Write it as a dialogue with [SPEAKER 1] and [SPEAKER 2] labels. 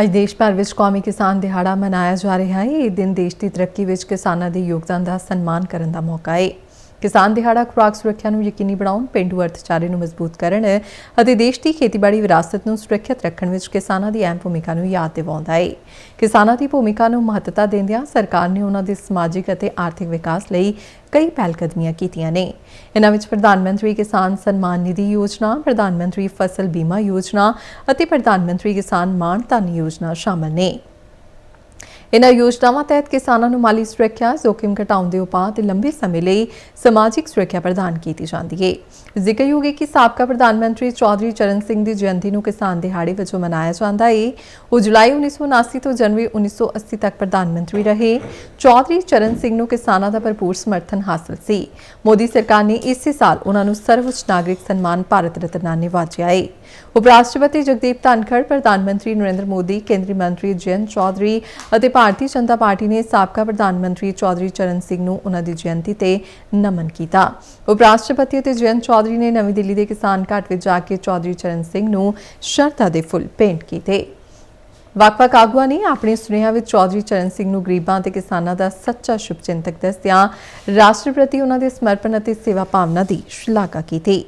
[SPEAKER 1] ਅੱਜ ਦੇਸ਼ ਭਰ ਵਿੱਚ ਕੌਮੀ ਕਿਸਾਨ ਦਿਹਾੜਾ ਮਨਾਇਆ ਜਾ ਰਿਹਾ ਹੈ। ਇਹ ਦਿਨ ਦੇਸ਼ ਦੀ ਤਰੱਕੀ ਵਿੱਚ ਕਿਸਾਨਾਂ ਦੇ ਯੋਗਦਾਨ ਦਾ ਸਨਮਾਨ ਕਰਨ ਦਾ ਮੌਕਾ ਹੈ ਕਿਸਾਨ ਦਿਹਾੜਾ, ਖੁਰਾਕ ਸੁਰੱਖਿਆ ਨੂੰ ਯਕੀਨੀ ਬਣਾਉਣ, ਪਿੰਡੂ ਅਰਥਚਾਰੇ ਨੂੰ ਮਜ਼ਬੂਤ ਕਰਨ ਅਤੇ ਦੇਸ਼ ਦੀ ਖੇਤੀਬਾੜੀ ਵਿਰਾਸਤ ਨੂੰ ਸੁਰੱਖਿਅਤ ਰੱਖਣ ਵਿੱਚ ਕਿਸਾਨਾਂ ਦੀ ਅਹਿਮ ਭੂਮਿਕਾ ਨੂੰ ਯਾਦ ਦਿਵਾਉਂਦਾ ਹੈ ਕਿਸਾਨਾਂ ਦੀ ਭੂਮਿਕਾ ਨੂੰ ਮਹੱਤਤਾ ਦਿੰਦਿਆਂ ਸਰਕਾਰ ਨੇ ਉਹਨਾਂ ਦੇ ਸਮਾਜਿਕ ਅਤੇ ਆਰਥਿਕ ਵਿਕਾਸ ਲਈ ਕਈ ਪਹਿਲਕਦਮੀਆਂ ਕੀਤੀਆਂ ਨੇ। ਇਹਨਾਂ ਵਿੱਚ ਪ੍ਰਧਾਨ ਮੰਤਰੀ ਕਿਸਾਨ ਸਨਮਾਨ ਨਿਧੀ ਯੋਜਨਾ, ਪ੍ਰਧਾਨ ਮੰਤਰੀ ਫਸਲ ਬੀਮਾ ਯੋਜਨਾ ਅਤੇ ਪ੍ਰਧਾਨ ਮੰਤਰੀ ਕਿਸਾਨ ਮਾਣ ਧਨ ਯੋਜਨਾ ਸ਼ਾਮਲ ਨੇ। ਇਨ੍ਹਾਂ ਯੋਜਨਾਵਾਂ ਤਹਿਤ ਕਿਸਾਨਾਂ ਨੂੰ ਮਾਲੀ ਸੁਰੱਖਿਆ, ਜੋਖਿਮ ਘਟਾਉਣ ਦੇ ਉਪਾਅ ਤੇ ਲੰਬੇ ਸਮੇਂ ਲਈ ਸਮਾਜਿਕ ਸੁਰੱਖਿਆ ਪ੍ਰਦਾਨ ਕੀਤੀ ਜਾਂਦੀ ਹੈ ਜ਼ਿਕਰਯੋਗ ਹੈ ਕਿ ਸਾਬਕਾ ਪ੍ਰਧਾਨ ਮੰਤਰੀ ਚੌਧਰੀ ਚਰਨ ਸਿੰਘ ਦੀ ਜਯੰਤੀ ਨੂੰ ਕਿਸਾਨ ਦਿਹਾੜੇ ਵਜੋਂ ਮਨਾਇਆ ਜਾਂਦਾ ਹੈ ਉਹ ਜੁਲਾਈ 1979 ਤੋਂ ਜਨਵਰੀ 1980 ਤੱਕ ਪ੍ਰਧਾਨ ਮੰਤਰੀ ਰਹੇ। ਚੌਧਰੀ ਚਰਨ ਸਿੰਘ ਨੂੰ ਕਿਸਾਨਾਂ ਦਾ ਭਰਪੂਰ ਸਮਰਥਨ ਹਾਸਲ ਸੀ। ਮੋਦੀ ਸਰਕਾਰ ਨੇ ਇਸੇ ਸਾਲ ਉਹਨਾਂ ਨੂੰ ਸਰਵਉੱਚ ਨਾਗਰਿਕ ਸਨਮਾਨ ਭਾਰਤ ਰਤਨ ਨਾਲ ਨਿਵਾਜਿਆ ਹੈ ਉਪ ਰਾਸ਼ਟਰਪਤੀ ਜਗਦੀਪ ਧਨਖੜ, ਪ੍ਰਧਾਨ ਮੰਤਰੀ ਨਰਿੰਦਰ ਮੋਦੀ, ਕੇਂਦਰੀ ਮੰਤਰੀ ਜੈਨ ਚੌਧਰੀ ਅਤੇ ਭਾਰਤੀ ਜਨਤਾ ਪਾਰਟੀ ਨੇ ਸਾਬਕਾ ਪ੍ਰਧਾਨ ਮੰਤਰੀ ਚੌਧਰੀ ਚਰਨ ਸਿੰਘ ਨੂੰ ਉਹਨਾਂ ਦੀ ਜਯੰਤੀ ਤੇ ਨਮਨ ਕੀਤਾ। ਉਪ ਰਾਸ਼ਟਰਪਤੀ ਅਤੇ ਜਯੰਤ ਚੌਧਰੀ ਨੇ ਨਵੀਂ ਦਿੱਲੀ ਦੇ ਕਿਸਾਨ ਘਾਟ ਵਿੱਚ ਜਾ ਕੇ ਚੌਧਰੀ ਚਰਨ ਸਿੰਘ ਨੂੰ ਸ਼ਰਧਾ ਦੇ ਫੁੱਲ ਭੇਂਟ ਕੀਤੇ। ਵੱਖ-ਵੱਖ ਆਗੂਆਂ ਨੇ ਆਪਣੇ ਸੁਨੇਹਾ ਵਿੱਚ ਚੌਧਰੀ ਚਰਨ ਸਿੰਘ ਨੂੰ ਗਰੀਬਾਂ ਅਤੇ ਕਿਸਾਨਾਂ ਦਾ ਸੱਚਾ ਸ਼ੁਭਚਿੰਤਕ ਦੱਸਦਿਆਂ ਰਾਸ਼ਟਰ ਪ੍ਰਤੀ ਉਹਨਾਂ ਦੇ ਸਮਰਪਣ ਅਤੇ ਸੇਵਾ ਭਾਵਨਾ ਦੀ ਸ਼ਲਾਘਾ ਕੀਤੀ।